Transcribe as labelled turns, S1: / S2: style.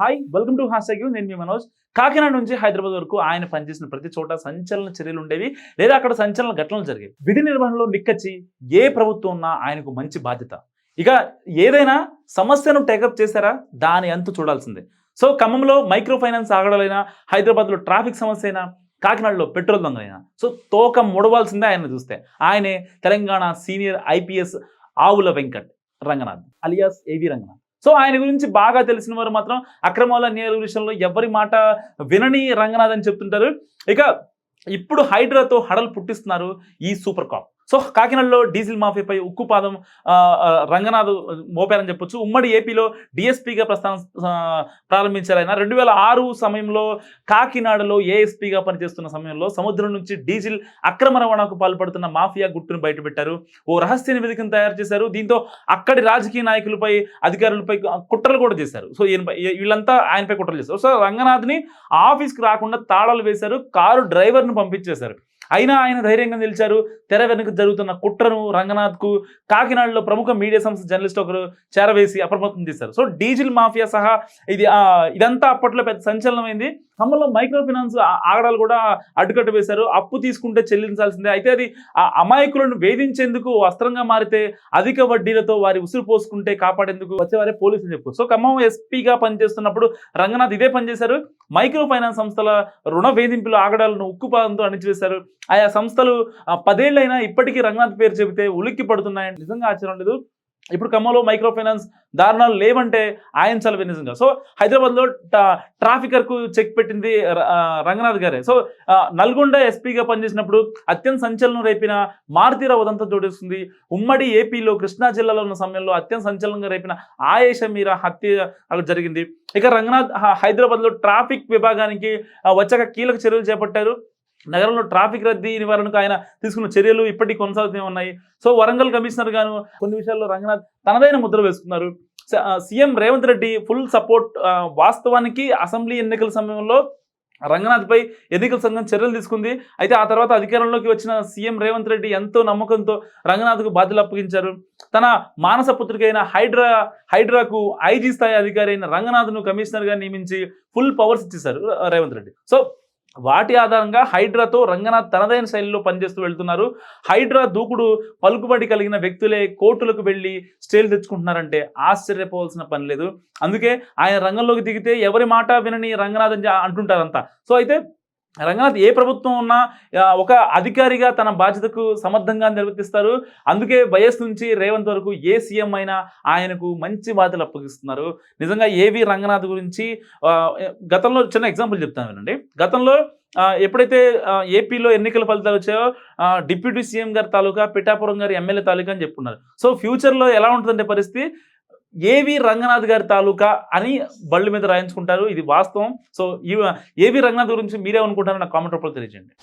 S1: Hi welcome to hashtag నేను మీ మనోజ్. కాకినాడ నుంచి హైదరాబాద్ వరకు ఆయన పనిచేసిన ప్రతి చోట సంచలన చర్యలు ఉండేవి లేదా అక్కడ సంచలన ఘటనలు జరిగేవి. విధి నిర్వహణలో నిక్కచ్చి ఏ ప్రభుత్వం ఉన్నా ఆయనకు మంచి బాధ్యత. ఇక ఏదైనా సమస్యను టేకప్ చేశారా? దాని అంతు చూడాల్సిందే. సో ఖమ్మంలో మైక్రో ఫైనాన్స్ ఆగడాలైనా హైదరాబాద్లో ట్రాఫిక్ సమస్య అయినా కాకినాడలో పెట్రోల్ దొంగలైనా సో తోక ముడవాల్సిందే ఆయన చూస్తే. ఆయనే తెలంగాణ సీనియర్ ఐపీఎస్ ఆవుల వెంకట్ రంగనాథ్ అలియాస్ ఏవి రంగనాథ్. సో ఆయన గురించి బాగా తెలిసిన వారు మాత్రం అక్రమాల నేరు విషయంలో ఎవరి మాట వినని రంగనాథ్ అని చెప్తుంటారు. ఇక ఇప్పుడు హైడ్రాతో హడలు పుట్టిస్తున్నారు ఈ సూపర్ కాప్. సో కాకినాడలో డీజిల్ మాఫీపై ఉక్కుపాదం రంగనాథ్ మోపారని చెప్పొచ్చు. ఉమ్మడి ఏపీలో డిఎస్పీగా ప్రస్థానం ప్రారంభించారు ఆయన రెండు వేల ఆరు సమయంలో కాకినాడలో ఏఎస్పీగా పనిచేస్తున్న సమయంలో సముద్రం నుంచి డీజిల్ అక్రమ రవాణాకు పాల్పడుతున్న మాఫియా గుట్టును బయటపెట్టారు. ఓ రహస్య నివేదికను తయారు చేశారు. దీంతో అక్కడి రాజకీయ నాయకులపై అధికారులపై కుట్రలు కూడా చేశారు. సో ఈయనపై వీళ్ళంతా ఆయనపై కుట్రలు చేశారు. సో రంగనాథ్ని ఆఫీస్కి రాకుండా తాళాలు వేశారు. కారు డ్రైవర్ను పంపించేశారు. అయినా ఆయన ధైర్యంగా నిలిచారు. తెర వెనుక జరుగుతున్న కుట్రను రంగనాథ్కు కాకినాడలో ప్రముఖ మీడియా సంస్థ జర్నలిస్ట్ ఒకరు చేరవేసి అప్రమత్తం చేశారు. సో డీజిల్ మాఫియా సహా ఇది ఇదంతా అప్పట్లో పెద్ద సంచలనమైంది. ఖమ్మంలో మైక్రో ఫైనాన్స్ ఆగడాలు కూడా అడ్డుకట్ట వేశారు. అప్పు తీసుకుంటే చెల్లించాల్సిందే. అయితే అది ఆ అమాయకులను వేధించేందుకు వస్త్రంగా అస్త్రంగా మారితే అధిక వడ్డీలతో వారి ఉసురు పోసుకుంటే కాపాడేందుకు వచ్చేవారే పోలీసులు చెప్పు. సో ఖమ్మం ఎస్పీగా పనిచేస్తున్నప్పుడు రంగనాథ్ ఇదే పనిచేశారు. మైక్రో ఫైనాన్స్ సంస్థల రుణ వేధింపుల ఆగడాలను ఉక్కుపాదంతో అణిచివేశారు. ఆయా సంస్థలు పదేళ్ళైనా ఇప్పటికీ రంగనాథ్ పేరు చెబితే ఉలిక్కి పడుతున్నాయని నిజంగా ఆశ్చర్యం లేదు. ఇప్పుడు ఖమ్మంలో మైక్రో ఫైనాన్స్ దారుణాలు లేవంటే ఆయన చలవే నిజంగా. సో హైదరాబాద్లో ట్రాఫికర్కు చెక్ పెట్టింది రంగనాథ్ గారే. సో నల్గొండ ఎస్పీగా పనిచేసినప్పుడు అత్యంత సంచలనం రేపిన మారుతీరావు ఉదంతా జోడిస్తుంది. ఉమ్మడి ఏపీలో కృష్ణా జిల్లాలో ఉన్న సమయంలో అత్యంత సంచలనంగా రేపిన ఆయేష మీరా హత్య జరిగింది. ఇక రంగనాథ్ హైదరాబాద్లో ట్రాఫిక్ విభాగానికి వచ్చాక కీలక చర్యలు చేపట్టారు. నగరంలో ట్రాఫిక్ రద్దీ నివారణకు ఆయన తీసుకున్న చర్యలు ఇప్పటికీ కొనసాగుతూనే ఉన్నాయి. సో వరంగల్ కమిషనర్ గాను కొన్ని విషయాల్లో రంగనాథ్ తనదైన ముద్ర వేసుకున్నారు. CM Revanth Reddy full support వాస్తవానికి అసెంబ్లీ ఎన్నికల సమయంలో రంగనాథ్పై ఎన్నికల సంఘం చర్యలు తీసుకుంది. అయితే ఆ తర్వాత అధికారంలోకి వచ్చిన సీఎం రేవంత్ రెడ్డి ఎంతో నమ్మకంతో రంగనాథ్కు బాధ్యతలు అప్పగించారు. తన మానస పుత్రిక అయిన హైడ్రా హైడ్రాకు ఐజీ స్థాయి అధికారి అయిన రంగనాథ్ను కమిషనర్గా నియమించి ఫుల్ పవర్స్ ఇచ్చేశారు రేవంత్ రెడ్డి. సో వాటి ఆధారంగా హైడ్రాతో రంగనాథ్ తనదైన శైలిలో పనిచేస్తూ వెళ్తున్నారు. హైడ్రా దూకుడు పలుకుబడి కలిగిన వ్యక్తులే కోర్టులకు వెళ్ళి స్టేలు తెచ్చుకుంటున్నారంటే ఆశ్చర్యపోవాల్సిన పని లేదు. అందుకే ఆయన రంగంలోకి దిగితే ఎవరి మాట వినని రంగనాథ్ అని అంటుంటారంతా సో అయితే రంగనాథ్ ఏ ప్రభుత్వం ఉన్నా ఒక అధికారిగా తన బాధ్యతకు సమర్థంగా నిర్వర్తిస్తారు. అందుకే వైఎస్ నుంచి రేవంత్ వరకు ఏ సీఎం అయినా ఆయనకు మంచి బాధ్యతలు అప్పగిస్తున్నారు. నిజంగా ఏవి రంగనాథ్ గురించి గతంలో చిన్న ఎగ్జాంపుల్ చెప్తాను వినండి. గతంలో ఎప్పుడైతే ఏపీలో ఎన్నికల ఫలితాలు వచ్చాయో డిప్యూటీ సీఎం గారి తాలూకా పిఠాపురం గారి ఎమ్మెల్యే తాలూకా అని చెప్పుకున్నారు సో ఫ్యూచర్లో ఎలా ఉంటుందంటే పరిస్థితి ఏవి రంగనాథ్ గారి తాలూకా అని బళ్ళు మీద రాయించుకుంటారు. ఇది వాస్తవం. సో ఈ ఏవి రంగనాథ్ గురించి మీరేమనుకుంటారో నాకు కామెంట్ రూపంలో తెలియజేయండి.